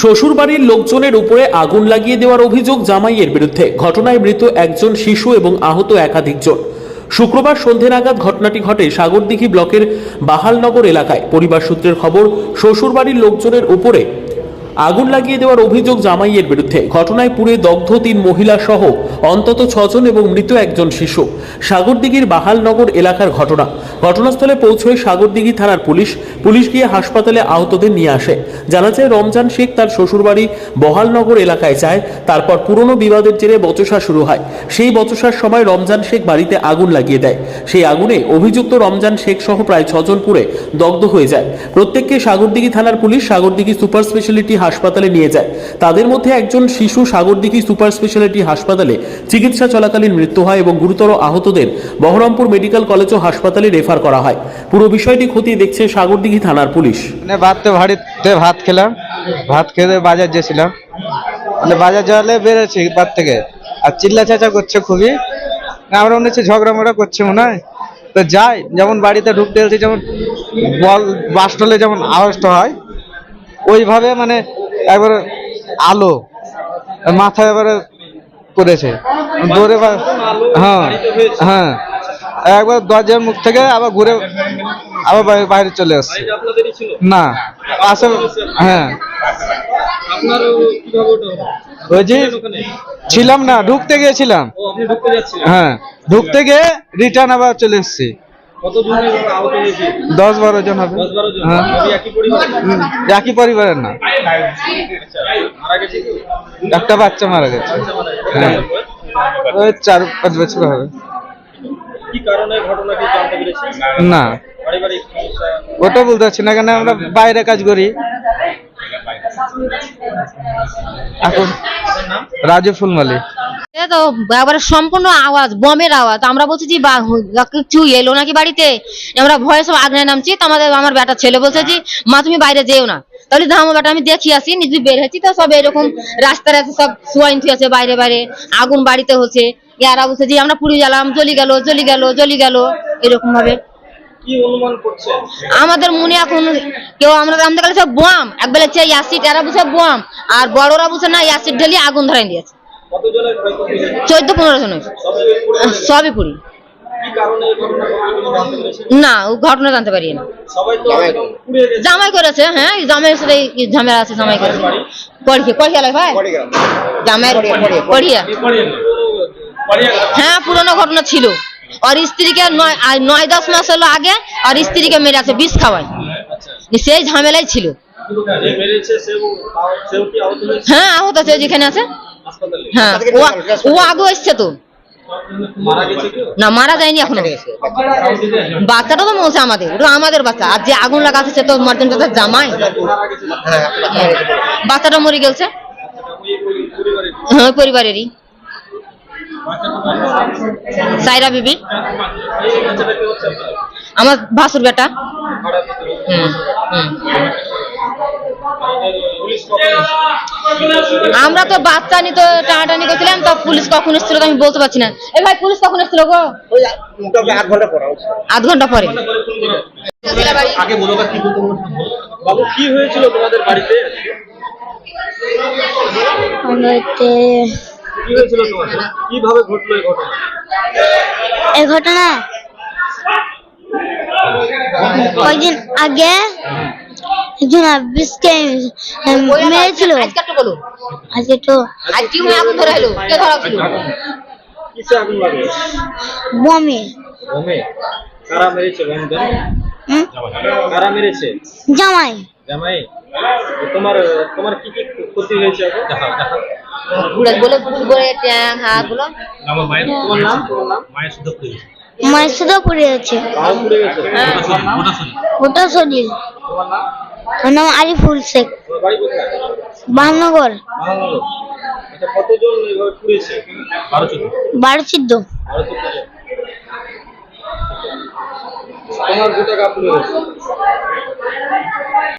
শ্বশুরবাড়ির লোকজনের উপরে আগুন লাগিয়ে দেওয়ার অভিযোগ জামাইয়ের বিরুদ্ধে। ঘটনায় মৃত একজন শিশু এবং আহত একাধিকজন শুক্রবার সন্ধে নাগাদ ঘটনাটি ঘটে সাগরদিঘি ব্লকের বাহালনগর এলাকায়। পরিবার সূত্রের খবর, শ্বশুরবাড়ির লোকজনের উপরে আগুন লাগিয়ে দেওয়ার অভিযোগ জামাইয়ের বিরুদ্ধে। ঘটনায় পুড়ে দগ্ধ তিন মহিলা সহ অন্তত ছজন এবং মৃত একজন শিশু। সাগরদিঘির বাহালনগর এলাকার ঘটনা। ঘটনাস্থলে পৌঁছয় সাগরদিঘি থানার পুলিশ। পুলিশ গিয়ে হাসপাতালে আহতদের নিয়ে আসে। জানা যায়, রমজান শেখ তার শ্বশুরবাড়ি বহালনগর এলাকায় যায়। তারপর পুরনো বিবাদের জেরে বচসা শুরু হয়। সেই বচসার সময় রমজান শেখ বাড়িতে আগুন লাগিয়ে দেয়। সেই আগুনে অভিযুক্ত রমজান শেখ সহ প্রায় ছজন পুরে দগ্ধ হয়ে যায়। প্রত্যেককে সাগরদিঘি থানার পুলিশ, সাগরদিঘি সুপার স্পেশালিটি হাসপাতালে নিয়ে যায়। তাদের মধ্যে একজন শিশু সাগরদিঘি সুপার স্পেশালিটি হাসপাতালে চিকিৎসা চলাকালীন মৃত্যু হয় এবং গুরুতর আহতদের বহরমপুর মেডিকেল কলেজ ও হাসপাতালে রেফার করা হয়। পুরো বিষয়টি খতিয়ে দেখছে সাগরদিঘি থানার পুলিশ। মানে ভাত খেলাম। ভাত খেতে বাজার গেছিলাম। মানে বাজার যাওয়ালে বেরোচ্ছি বাদ থেকে। আর চিল্লা চাচা করছে খুবই। আমরা মনে হচ্ছে ঝগড়া মগড়া করছে মনে হয়। তো যাই, যেমন বাড়িতে ঢুকতে যেমন বল বাস্টলে যেমন আওয়াজটা হয় ওইভাবে মানে একবার আলো মাথায় এবারে করেছে। দৌড়ে বা- হ্যাঁ হ্যাঁ। একবার দরজার মুখ থেকে আবার ঘুরে আবার বাইরে- চলে আসছে। না পাশে হ্যাঁ? ওই যে ছিলাম না ঢুকতে গিয়েছিলাম। হ্যাঁ ঢুকতে গিয়ে রিটার্ন আবার চলে এসেছি। দশ বারো জন হবে। হ্যাঁ। একই পরিবারের না? আচ্ছা একটা বাচ্চা মারা গেছে। হ্যাঁ। ওই চার পাঁচ বছর হবে। না। ওটা বলতে পারছি না কেন আমরা বাইরে কাজ করি। এখন রাজু ফুলমালি। তো সম্পূর্ণ আওয়াজ বমের আওয়াজ। আমরা বলছি যে কিছু এলো নাকি বাড়িতে? আমরা ভয়ে সব আগ্নে নামছি। তো আমাদের আমার বেটা ছেলে বলছে যে মা তুমি বাইরে যেও না। তাহলে আমার বেটা আমি দেখি আসি নিজে বের হয়েছি। তো সব এরকম রাস্তায় রাস্তায় সব সোয়াইন আছে বাইরে বাইরে। আগুন বাড়িতে হচ্ছে। ইয়ারা বলছে যে আমরা পুড়ে গেলাম জ্বলি গেল জ্বলি গেল জ্বলি গেল। এরকম ভাবে আমাদের মনে এখন কেউ আমরা আমাদের কাছে সব বোয়াম। একবেলা হচ্ছে অ্যাসিড এরা বুঝে বোয়াম। আর বড়রা বুঝে না অ্যাসিড ঢেলে আগুন ধরাই দিয়েছে। জনের চোদ্দ পনেরো জন হয়েছে। সবই পুরি। না ও ঘটনা জানতে পারি না সবাই তো একদম পুড়ে গেছে। জামাই করেছে হ্যাঁ জামাইয়ের সাথে ঝামেলা আছে জামাই করেছে পড়িয়ে পড়িয়ে লাগে ভাই? জামাইয়ের পড়িয়া হ্যাঁ পুরনো ঘটনা ছিল। আর স্ত্রীকে নয় নয় দশ মাস হলো আগে আর স্ত্রীকে মেরে আছে বিষ খাওয়ায়। সেই ঝামেলাই ছিল। যে মেরেছে সেও সেও কি আহত হয়েছে? হ্যাঁ আহত আছে যেখানে আছে। হ্যাঁ। ও ও আগে এসছে তো। মারা গেছে কেউ না মারা যায়নি এখনও। বাচ্চাটা তো মরছে আমাদের ওটা আমাদের বাচ্চা। আর যে আগুন লাগাচ্ছে সে তো মার্জন তার জামাই। বাচ্চাটা মরে গেছে পরিবারের হ্যাঁ পরিবারেরই। সাইরা বিবি। আমার ভাসুর বেটা। হুম, হুম। আমরা তো বাচ্চা নিতে তো টানাটানি করছিলাম তো পুলিশ কখন এসেছিল তো আমি বলতে পারছি না। এই ভাই পুলিশ কখন এসেছিল গো? আধ ঘণ্টা পরে বাবু কি হয়েছিল তোমাদের বাড়িতে? কি হয়েছিল তোমাদের? কীভাবে ঘটলো এই ঘটনা? এই ঘটনা কয়েকদিন আগে? একজন আবিসকে মেরেছিল। আজকে? একটু বলুন। আজকে তো আজ কি আগুন ধরে এলো কে ধরা ছিল কিসে আগুন বমে। বোমে? কারা মেরেছে বোম দেন কারা মেরেছে? জামাই। জামাই? তোমার তোমার কি কি ক্ষতি হয়েছে এখন দেখাও দেখাও ঘুরে বলে ফুল করে ট্যাং হাতগুলো তোমার নাম? তোমার নাম? মায়ের আছে গাও পুড়ে গেছে? ওটা শরীর তোমার নাম? ওর নাম আরিফুল শেখ। বাহানগর আচ্ছা বারো চোদ্দ। তোমার দু টাকা পুড়ে গেছে